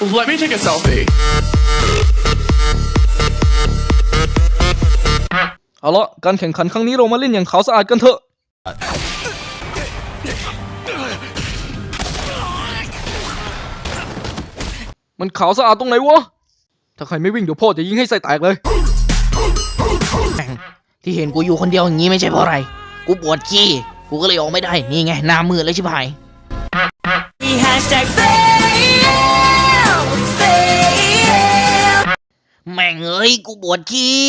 Let me take a selfie. เอาละการแข่งขันครั้งนี้เรามาเล่นอย่างขาวสะอาดกันเถอะ มันขาวสะอาดตรงไหนวะ ถ้าใครไม่วิ่งเดี๋ยวพ่อจะยิงให้ใส่แตกเลย ที่เห็นกูอยู่คนเดียวอย่างนี้ไม่ใช่เพราะอะไร กูปวดขี้ กูก็เลยออกไม่ได้ นี่ไงหน้ามืดเลยชิบหาย Hashtag fail, ม่งเอ้ยกูปวดขี้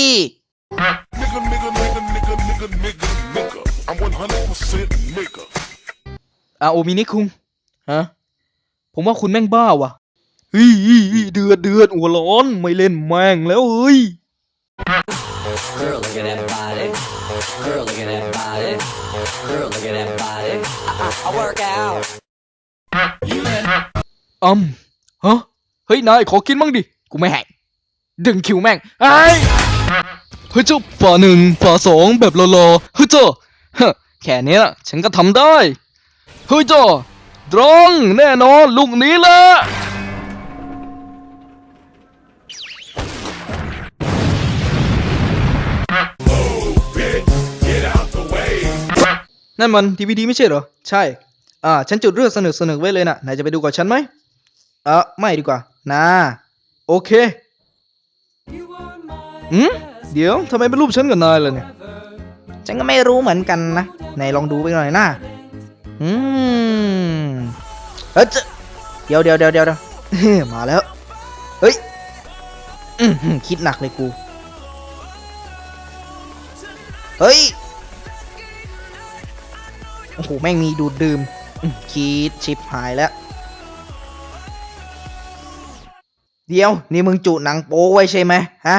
Nigga, nigga, nigga, nigga, nigga, nigga, nigga. I'm 100% nigga. อาโอมินิคุงฮะ ผมว่าคุณแม่งบ้าว่ะเฮ้ยเดือดเดือดหัวร้อนไม่เล่นแม่งแล้วเฮ้ย Girl, look at that body. Girl, look at that body. Girl, look at that body. I, I, I work out. อืมฮะ เฮ้ย นาย ขอกินบ้างดิ กูไม่ให้ ดึงคิวแม่งไอ้ยเฮ้ยเจ้าฝาหนึ่งฝาสองแบบรอๆเฮ้ยเจ้าฮะแค่เนี้ยฉันก็ทำได้เฮ้ยเจ้าตรงแน่นอนลูกนี้แหละนั่นมันดีวีดีไม่ใช่เหรอ ใช่ อ่า ฉันจุดเรื่องสนุกสนุกๆไว้เลยนะนายจะไปดูกับฉันไหมเออไม่ดีกว่า นะ โอเค อืมเดี๋ยวทำไมเป็นรูปฉันกับนายล่ะเนี่ย ฉันก็ไม่รู้เหมือนกันนะไหนลองดูไปหน่อยนะอืมเฮ้ยเดี๋ยวเดี๋ยวเดี๋ยวเดี๋ยวเดี๋ยวมาแล้ว เฮ้ยคิดหนักเลยกู เฮ้ย โอ้โห แม่งมีดูดดื่ม คิดชิปหายแล้ว เดี๋ยว นี่มึงจุหนังโป๊ไว้ใช่ไหมฮะ